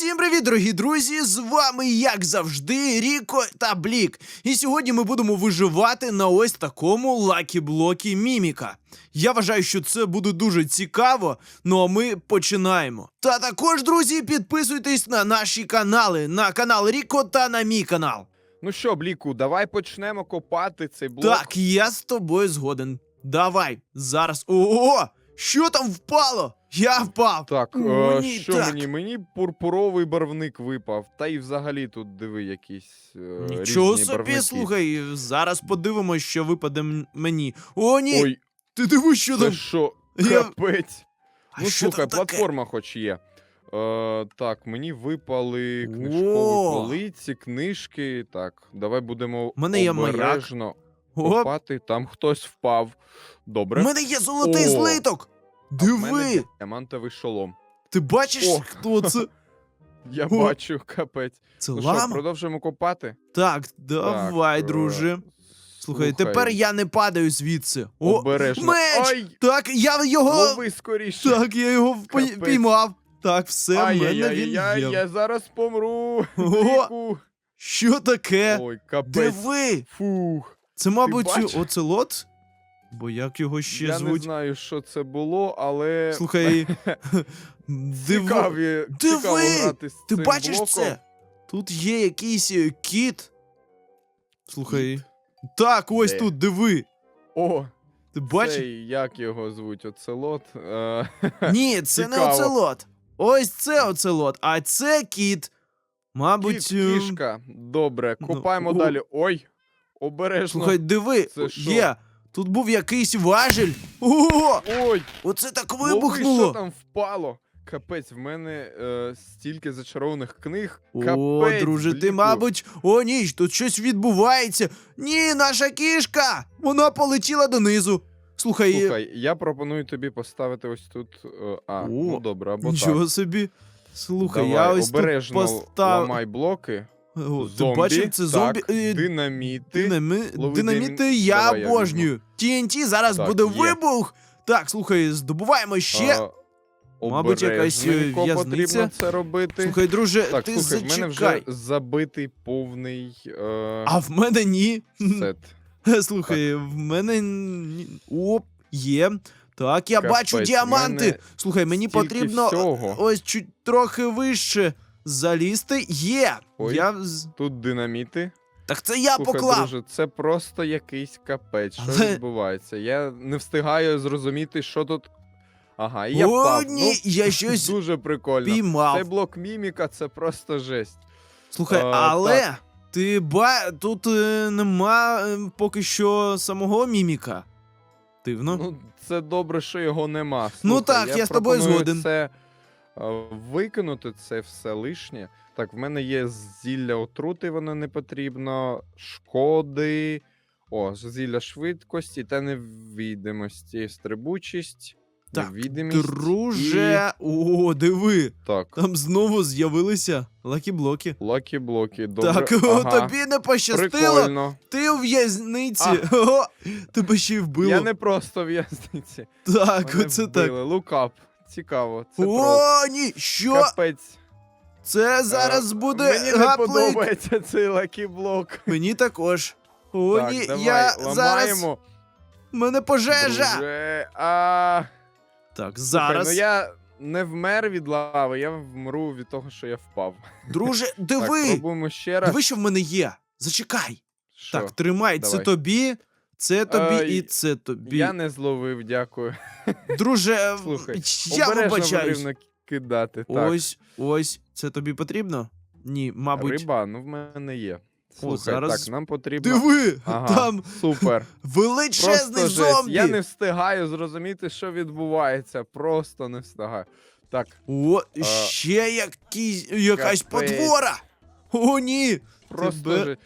Усім привіт, дорогі друзі! З вами, як завжди, Ріко та Блік. І сьогодні ми будемо виживати на ось такому лакі-блокі Міміка. Я вважаю, що це буде дуже цікаво. Ну а ми починаємо. Та також, друзі, підписуйтесь на наші канали, на канал Ріко та на мій канал. Ну що, Бліку, давай почнемо копати цей блок. Так, я з тобою згоден. Давай, зараз. Ого! Що там впало? Я впав. Так, О, е, ні, що так. мені? Мені пурпуровий барвник випав. Та й взагалі тут диви якісь. Е, Нічого різні собі, барвники. слухай, зараз подивимось, що випаде м- мені. О, ні! Ой, Ти дивись, що це там. що? Я- Капець. А ну що слухай, там таке? платформа хоч є. Е, так, мені випали О! книжкові полиці, книжки. Так, давай будемо У мене є маяк. обережно Оп, копати. Там хтось впав. у Добре. мене є золотий О! злиток. Диви! діамантовий шолом. Ти бачиш, О! хто це? Я О! бачу, капець. Це Ну що, продовжуємо копати? Так, давай, Так, е, друже. Слухай, тепер я не падаю звідси. О, Обережно. меч! Ай, так, я його. лови скоріше. Так, я його впі- Капець. піймав. Так, все, в мене він Ай-яй-яй, є. я зараз помру. Ого. Що таке? Ой, капець. Диви! Фух. Це, мабуть, бачиш? оцелот? Бо як його ще я не знаю, що це було, але Слухай, цікаві, цікаво Диви! грати з Ти цим бачиш блоком. це? Тут є якийсь е, кіт. Слухай. Так, ось Де? тут, диви. О, Ти бачиш? цей, як його звуть, оцелот. Е, Ні, це не Цікаво. оцелот. Ось це оцелот, а це кіт. Мабуть, кіт, ем, кішка. Добре, ну, копаємо о. далі. Ой, обережно. слухай, диви, Це що? є. Тут був якийсь важіль. О, Ой, оце так Лови, що там впало? Капець, в мене е, стільки зачарованих книг. О, друже, ти, мабуть, о, ні, тут щось відбувається. Ні, наша кішка! Вона полетіла донизу. Слухай, Слухай, я пропоную тобі поставити ось тут. е, а, О, ну добре, або нічого так. собі. Слухай, Давай, я ось обережно тут постав... ламай блоки. О, Ти Зомбі, бачив, це зомбі. Так, е, динаміти. Динами... Лови Динаміти дин- я Давай я обожнюю. TNT зараз Так, буде є. вибух. Так, слухай, здобуваємо ще. А, Мабуть, якась, е, обережненько в'язниця. потрібно це робити. Слухай, друже, так, ти слухай, в мене зачекай. вже забитий повний е, А в мене ні. сет. Слухай, в мене. ні- Оп, є. Так, я Капець, бачу в діаманти. мене Слухай, мені потрібно всього. ось чуть трохи вище залізти. Є! Ой. Я... з- Тут динаміти. Так це я Слухай, поклав. друже, це просто якийсь капець. Що Але- відбувається? Я не встигаю зрозуміти, що тут. Ага, і я О, впав. ні, я щось ну, дуже прикольно. піймав. Цей блок міміка це просто жесть. Слухай, А, але ти ба тут е, нема е, поки що самого міміка. Дивно. Ну, це добре, що його нема. Ну так, я з тобою пропоную згоден. Це е, викинути це все лишнє. Так, в мене є зілля отрути, воно не потрібно. Шкоди. О, зілля швидкості та невідомості. Стрибучість. Так, невідомість Друже, о, диви, Так, там знову з'явилися лакі-блоки. лакі-блоки. Добре. Так, ага. тобі не пощастило. Прикольно. Ти у в'язниці. Тебе ще й вбило. Я не просто в в'язниці. Так, Мене оце так. Лукап. Цікаво. Це О, ні, що? капець. Це зараз Е, буде Мені не гаплик. подобається цей лакі-блок. Мені також. О, так, ні, давай, я зараз. ламаємо. Мене пожежа. Друже, а... Так, Слухай, зараз. ну я не вмер від лави, я вмру від того, що я впав. Друже, Так, диви. пробуємо ще раз. диви, що в мене є. Зачекай. Що? Так, тримай, це Давай. тобі, це тобі Ай, і це тобі. Я не зловив, дякую. Друже, Слухай, я Обережно вибачаюсь. потрібно кидати. Так. Ось, ось, це тобі потрібно? Ні, мабуть. Риба, ну в мене є. Слухай, зараз- так, нам потрібно. Диви! Ага, Там супер. величезний Просто жесть. зомбі! Я не встигаю зрозуміти, що відбувається. Просто не встигаю. Так, О, А, ще якісь, якась капець. потвора! О, ні! просто Тебе- же.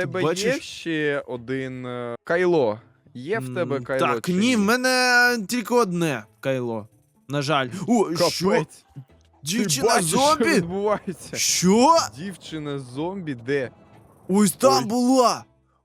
Тебе є бачиш? ще один е, кайло. Є в тебе М, кайло? Так, чи ні, в мене тільки одне кайло. На жаль. О, що? Капець. Дівчина Ти бачиш, що зомбі? відбувається? Що? Дівчина зомбі де? Ось там Ой. була.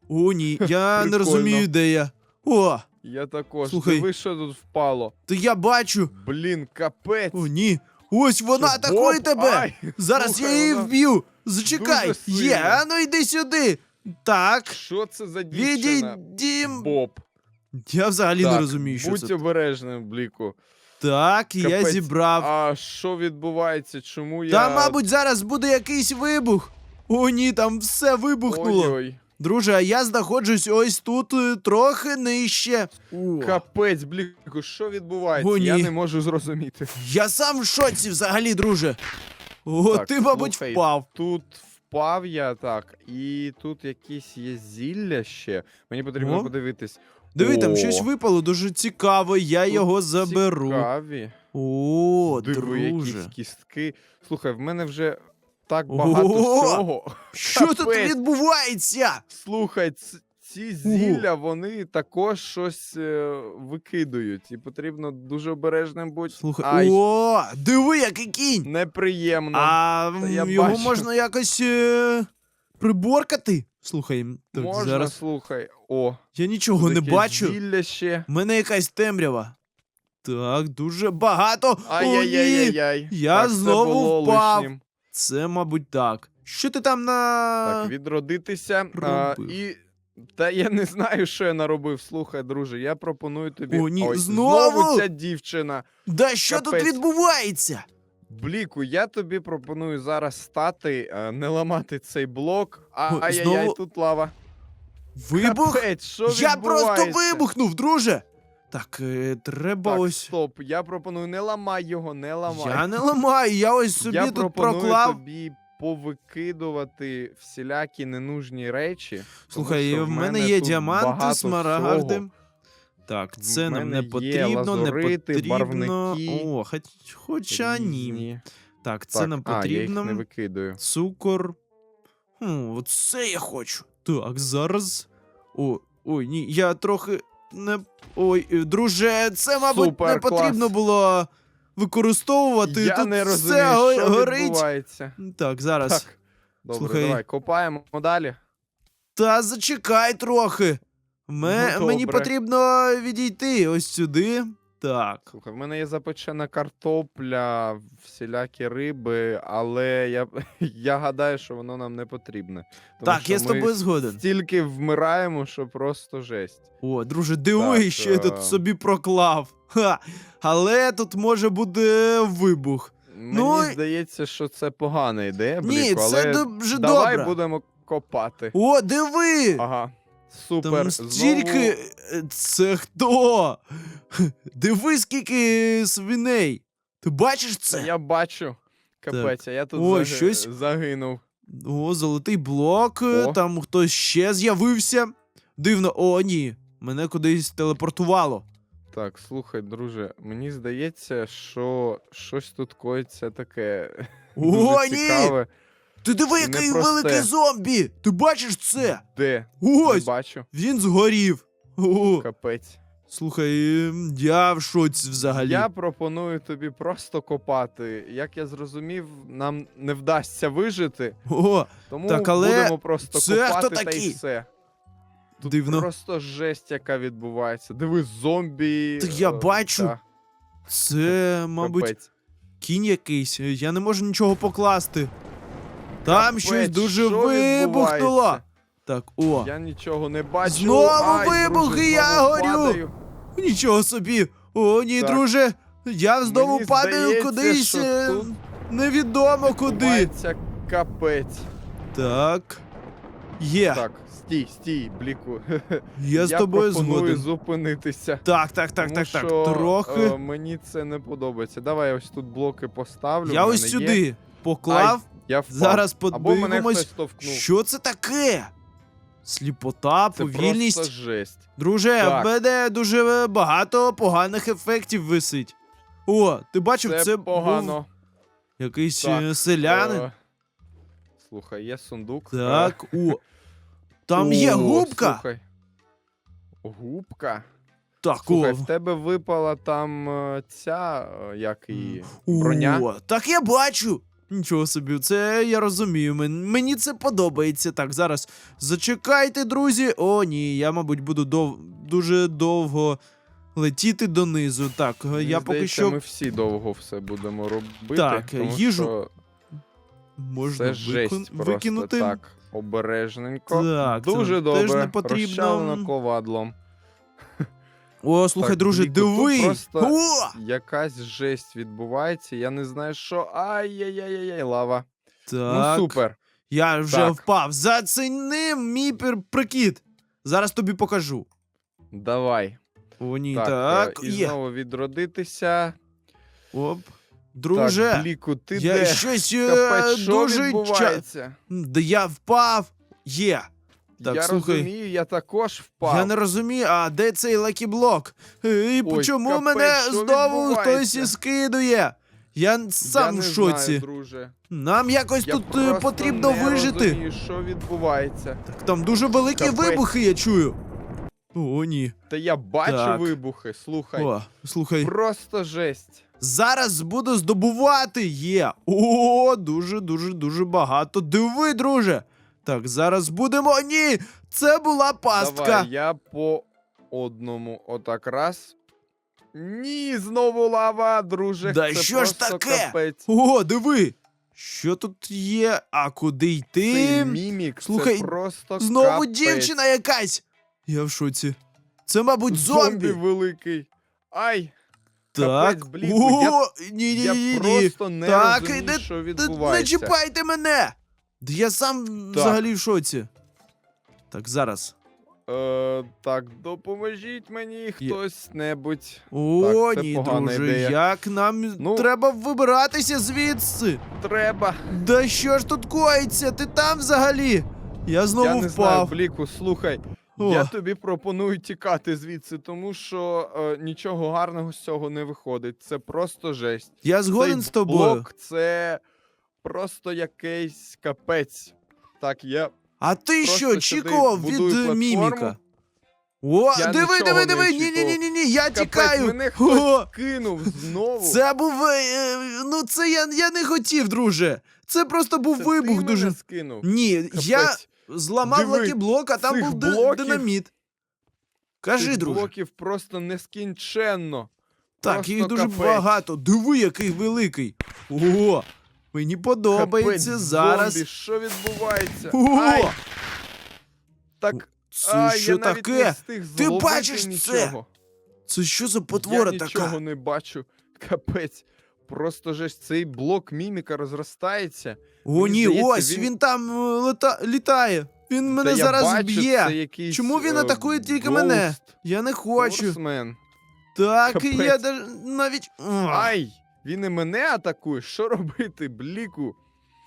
О, ні, я не Прикольно. розумію, де я. О, Я також. Слухай. Диви, що тут впало. то я бачу. Блін, капець. О, ні. Ось вона Що, атакує Боб? тебе. Ай, Зараз слухай, я її вона вб'ю. Зачекай. дуже сильна. Є, а ну йди сюди. Так. Що це за дівчина? Відійдім. Боб. Я взагалі не розумію, що Будь це. обережним, Бліку. Так, я зібрав. А що відбувається? Чому я. Там, мабуть, зараз буде якийсь вибух. О, ні, там все вибухнуло. Ой-ой. Друже, а я знаходжусь ось тут е, трохи нижче. О, Капець, Бліку, що відбувається? О, Я не можу зрозуміти. я сам в шоці взагалі, друже. О, Так, ти, мабуть, слухай, впав. Тут впав я так, і тут якісь є зілля ще. Мені потрібно О. подивитись. Диви, там О, щось випало, дуже цікаво, я тут його заберу. Цікаві. О, Диви, друже. якісь кістки. Слухай, в мене вже так багато О! всього. Що тут Капець. відбувається? Слухай, ц- ці зілля, вони також щось е, викидують. І потрібно дуже обережним бути. Слухай, Ай, о, диви, який кінь. неприємно. А Та я м, його бачу. можна якось е, приборкати. Слухай, так, Можна, зараз слухай. О, я нічого не бачу. Зілля ще. У мене якась темрява. Так, дуже багато. О, ні. Ай-яй-яй-яй. Я так, це знову було впав. лишнім. Це, мабуть, так. Що ти там на. Так, відродитися. А, робив? і. Та я не знаю, що я наробив. Слухай, друже, я пропоную тобі. О, ні, Ой, знову? ця дівчина. Да що тут відбувається? Бліку, я тобі пропоную зараз стати, а, не ламати цей блок. А О, ай-яй-яй, знову? тут лава. Вибух? Капець, що Я просто відбувається? вибухнув, друже. Так, е, треба Так, ось. стоп, я пропоную, не ламай його, не ламай. Я не ламаю, я ось собі я тут пропоную проклав. тобі повикидувати всілякі ненужні речі. Слухай, в мене є діаманти, смарагди. всього. Так, це нам не потрібно, не потрібно. барвники, О, хоч, хоча ні. Різні. Так, це Так, нам А, я їх потрібно. не викидаю. Цукор. Хм, оце я хочу. Так, зараз. О, ой, ні, я трохи не. Ой, друже, це, мабуть, Супер, не потрібно клас. було використовувати. я Тут не розумію, все що горить. відбувається. Так, зараз. Так, добре, Слухай. давай, копаємо далі. Та зачекай трохи. Ме- Ну, мені добре. потрібно відійти ось сюди. Так. Слухай, в мене є запечена картопля, всілякі риби, але я, я гадаю, що воно нам не потрібне. Тому так, що я з ми тобою згоден. Стільки вмираємо, що просто жесть. О, друже, диви, Так, що я тут е. собі проклав. Ха. Але тут може бути вибух. Мені Ну, здається, що це погана ідея, Ні, це але дуже давай добре. будемо копати. О, диви! Ага. Супер. Там стільки. Знову... Е, Це хто? Диви, скільки свиней. Ти бачиш це? я бачу. Капець, а я тут О, заг... щось- загинув. О, золотий блок. е, О. Там хтось ще з'явився. Дивно, о, ні. Мене кудись телепортувало. Так, слухай, друже, мені здається, що щось тут коїться таке. О, дуже ні! цікаве. Ти диви, який непросте. великий зомбі! Ти бачиш це? Де? Ось! Не бачу. Він згорів. О, Капець. слухай, ем, я в шоці взагалі. Я пропоную тобі просто копати. Як я зрозумів, нам не вдасться вижити, О, тому Так, але будемо просто це хто копати та такі? й все. Тут Дивно. просто жесть, яка відбувається. Диви, зомбі. Так я е, бачу. та, Це, мабуть, капець. кінь якийсь. Я не можу нічого покласти. Там Капець, щось дуже що вибухнуло. відбувається? Так, о, Я нічого не бачу. Знову Ай, вибух, друже, і я знову горю. падаю. нічого собі. О, ні, Так. друже. Я знову Мені падаю здається, кудись. що е, тут Невідомо куди. відбувається капець. Так. Є. Так, стій, стій, бліку. я з тобою пропоную згоден. зупинитися. Так, так, так, тому так, так. що, Трохи. е, мені це не подобається. Давай я ось тут блоки поставлю. я в ось мене є. сюди поклав. Я впав. Зараз Або мене подивимось. товкнув. Що це таке? Сліпота, Це повільність. просто жесть. Друже, Так. в мене дуже багато поганих ефектів висить. О, ти бачив, Це, це, був погано. якийсь Так, е, селянин. Е, Слухай, є сундук. Так, о. Е, Там є о, губка. Слухай. Губка? Так, Слухай, о. в тебе випала там е, ця, е, як її, О, броня. Так я бачу. Нічого собі, це я розумію. Мені це подобається. Так, зараз зачекайте, друзі. О, ні, я, мабуть, буду дов... дуже довго летіти донизу. Так, е, Мені я поки здається, що Ми всі довго все будемо робити. Так, тому їжу що можна Це жесть викон- просто викинути. так. Обережненько. Так, це Дуже теж не потрібно. Розчавлено ковадлом. О, слухай, Так, друже, Бліку, тут диви! просто- О! Якась жесть відбувається. Я не знаю, що. Ай-яй-яй-яй, лава. Так, Ну супер. я вже Так. впав. Зацени мій прикид. Зараз тобі покажу. Давай. О, ні, Так, так, е, і є. знову відродитися. Оп. Друже, Так, Бліку, ти я де? щось е, Капець, що дуже ча... відбувається? Да я впав. Є. Так, я слухай. розумію, я також впав. Я не розумію, а де цей лакіблок? Е, І Ой, чому капець, мене що знову відбувається? хтось і скидує? Я Я сам не в шоці. Знаю, друже. Нам якось Я тут е, просто потрібно не вижити. Розумію, що відбувається. Так там дуже великі Капець. вибухи, я чую. О, ні. Та я бачу Так. вибухи, слухай. О, слухай. Просто жесть. Зараз буду здобувати. Є. О, дуже, дуже, дуже багато. Диви, друже. Так, зараз будемо. Ні! Це була пастка. Давай, я по одному отак раз. Ні, знову лава, друже. Да це що ж таке? Капець. О, диви. Що тут є? А куди йти? Цей мімік, Слухай, це просто Знову капець. дівчина якась. Я в шоці. Це, мабуть, Зомбі зомбі. великий. Ай, Так. капець, Бліку, я- О, ні, ні, я ні, ні. просто не Так, розумію, іди- що відбувається. Не чіпайте мене! Да я сам взагалі в шоці. Так, зараз. Е, так, допоможіть мені хтось небудь. О, Так, це ні, погана друже, ідея. як нам Ну. треба вибиратися звідси. Треба. Да що ж тут коїться? Ти там взагалі? Я знову я не знаю, впав. Бліку, слухай. О. Я тобі пропоную тікати звідси, тому що е, нічого гарного з цього не виходить. Це просто жесть. Я згоден Цей з тобою. блок це просто якийсь капець. Так, я. А ти Просто що, сюди від е, платформу. міміка? О, Я диви, диви, диви! Ні-ні-ні-ні-ні, я Капець, тікаю. мене О, кинув знову. Це був. е, Ну, це я, я не хотів, друже. Це просто був Це вибух ти дуже. мене скинув. Ні, я зламав лакіблок, а там був блоків- динаміт. Кажи, Цих друже. блоків просто нескінченно. Так, просто їх дуже капець. багато. Диви, який великий. О, мені подобається Капець, зараз. Зомбі, що відбувається? О, Ай, так, це а, що я навіть таке? не встиг Ти зловити бачиш це? нічого. Це що за потвора я така? нічого не бачу. Капець. Просто же ж цей блок міміка розростається. О, мені ні, здається, ось він, він- там е, лета... літає. Він мене Та я зараз бачу, б'є. Це якийсь, Чому він е, атакує тільки Ghost мене? Я не хочу. Horseman. Так, Капець. я даже навіть. Ай! Він і мене атакує. Що робити, бліку?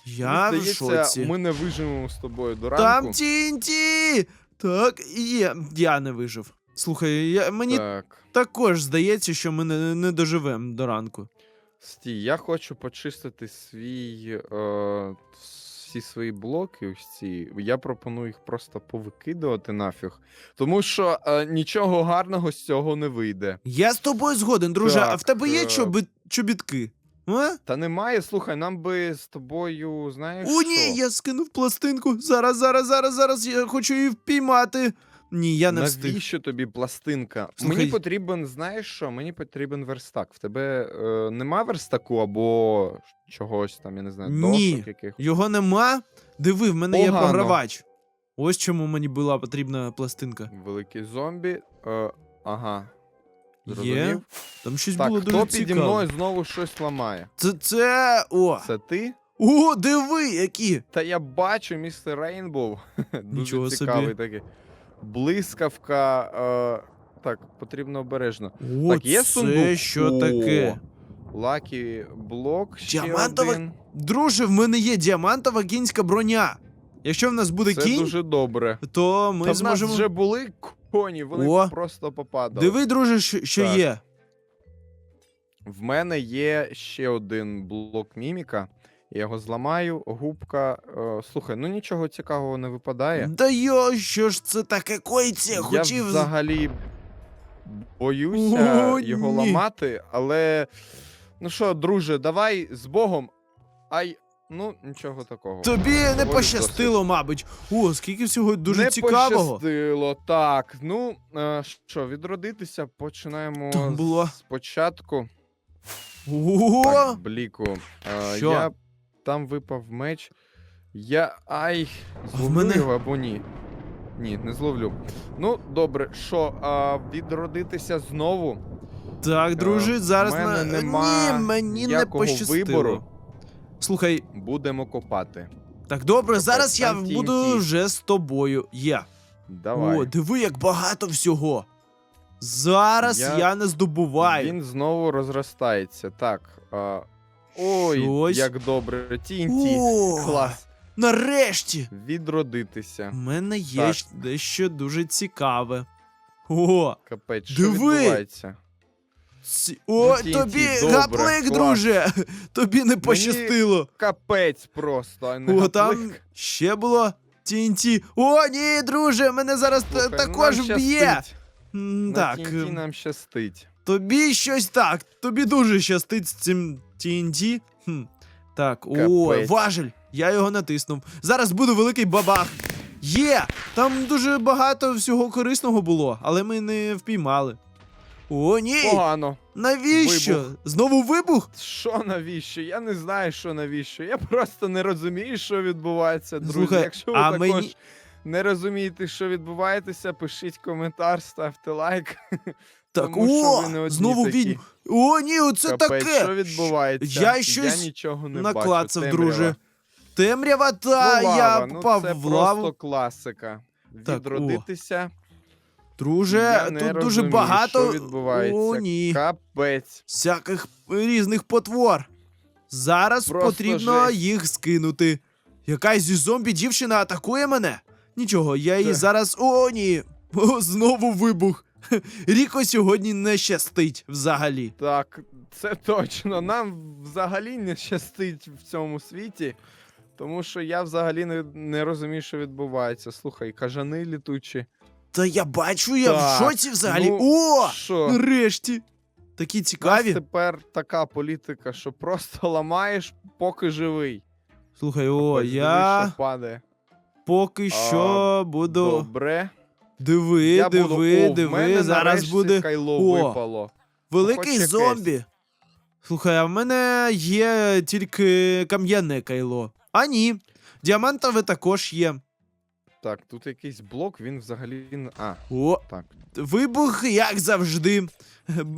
я в Мені здається, шоці. ми не виживемо з тобою до ранку. Там TNT! Так, є. Я не вижив. Слухай, я, мені Так. також здається, що ми не, не доживемо до ранку. Стій, я хочу почистити свій. Е, всі свої блоки, ось ці. Я пропоную їх просто повикидувати нафіг. Тому що е, нічого гарного з цього не вийде. Я з тобою згоден, друже. а в Так, тебе є е, чоби... чобітки? А? Та немає, слухай, нам би з тобою, знаєш. О, що? ні, я скинув пластинку. Зараз, зараз, зараз, зараз. Я хочу її впіймати. Ні, я не встиг. Навіщо тобі пластинка? Слухай- Мені потрібен, знаєш що? Мені потрібен верстак. В тебе е, нема верстаку або чогось там, я не знаю, Ні. дошок яких. Його нема. Диви, в мене є Погано. програвач. Ось чому мені була потрібна пластинка. Великий зомбі. Е, ага. Є. Зрозумів? Там щось Так, було хто піді цікаво. мною знову щось ламає? Це, це. О! Це ти? О, диви, які! Та я бачу, містер Рейнбоу. Дуже Нічого цікавий собі. такий. Блискавка. Е, так, потрібно обережно. О, так, є це сундук? що О, таке? Лакі блок. Ще Діамантова один. Друже, в мене є діамантова кінська броня. Якщо в нас буде Це кінь, дуже добре. то ми Та в зможемо. нас вже були коні, вони О. просто попадали. Диви, друже, що, що Так. є. В мене є ще один блок міміка. Я його зламаю, губка. Е, слухай, ну нічого цікавого не випадає. Да йо, що ж це таке коїться? Я взагалі боюся О, його ні. ламати, але. Ну що, друже, давай з Богом. Ай, Ну, нічого такого. Тобі не пощастило, мабуть. О, скільки всього дуже не цікавого. пощастило, так. Ну, е, що, відродитися починаємо Там було. спочатку. О, Так, бліку. Е, Що? Я там випав меч. Я. Ай, зловлю мене- його або ні. Ні, не зловлю. Ну, добре, що, а, відродитися знову. так, друже, зараз Е, мене на нема ні, мені не пощастило. вибору. Слухай, Будемо копати. так добре, зараз я там буду вже з тобою. Є. Давай. О, диви, як багато всього. Зараз я, Я- не здобуваю. Він знову розростається. Так. А... Ой, Щось. як добре. TNT. О, Клас. Нарешті! Відродитися. У мене є Так. щ- дещо дуже цікаве. О, Капець, що Диви! відбувається? Ці... О, TNT, тобі добре, гаплик, клас. друже! Тобі не пощастило. Капець просто, а не О, там гаплик. ще було TNT. О, ні, друже, мене зараз та- Слухай, ну, також нам вб'є. щастить. М, На Так, TNT нам щастить. тобі щось так. Тобі дуже щастить з цим TNT. Хм. Так, о, Капець. важель. Я його натиснув. Зараз буде великий бабах. Є! Там дуже багато всього корисного було, але ми не впіймали. О, ні! Погано. Навіщо? Вибух. Знову вибух? Що навіщо? Я не знаю, що навіщо. Я просто не розумію, що відбувається, друзі. Слухай, Якщо ви а також мені- не розумієте, що відбувається, пишіть коментар, ставте лайк. Так, Тому що о, ви не одні знову такі. О, ні, оце Капець, таке. що відбувається? Я щось нічого не Наклацав, бачу. друже. Темрява, та ну, я попав ну, це в лаву. просто класика. Так, о. Друже, Я не тут дуже розумію, багато. що відбувається. О, ні. Капець. Всяких різних потвор. Зараз Просто потрібно жесть. їх скинути. Якась зі зомбі дівчина атакує мене. Нічого, я її Це- зараз. О, ні! О, знову вибух. Ріко сьогодні не щастить взагалі. Так, це точно. Нам взагалі не щастить в цьому світі. Тому що я взагалі не, не розумію, що відбувається. Слухай, кажани літучі. Та я бачу, я в Так, шоці взагалі. ну, О! Що? Нарешті. Такі У нас цікаві. тепер така політика, що просто ламаєш, поки живий. Слухай, о, Ось, диви, я що падає. поки що буду. Добре. Диви, я диви, буду... О, в диви. мене Зараз нарешті буде кайло О, випало. великий якесь. зомбі. Слухай, а в мене є тільки кам'яне кайло. А ні. Діамантове також є. Так, тут якийсь блок, він взагалі. не- А, О, так. вибух, як завжди.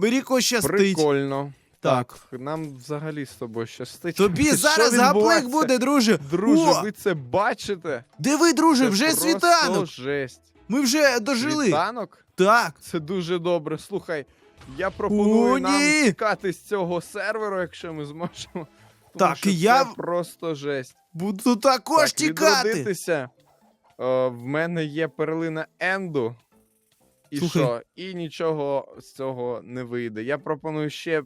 Ріко щастить. Прикольно. Так. Так, нам взагалі з тобою щастить. Тобі Що зараз гаплик буде, друже. Друже, О, ви це бачите? диви, друже, Це вже просто світанок. жесть. Ми вже дожили. Світанок? Так. Це дуже добре. Слухай, я пропоную О, нам ні! тікати з цього серверу, якщо ми зможемо. Тому Так, що я- Це просто жесть. Буду також так, тікати. відродитися. Е, в мене є перлина Енду. І Слухай. що? І нічого з цього не вийде. Я пропоную ще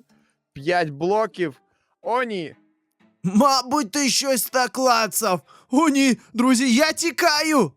5 блоків. О, ні! Мабуть, ти щось так клацав. О, ні, друзі, я тікаю.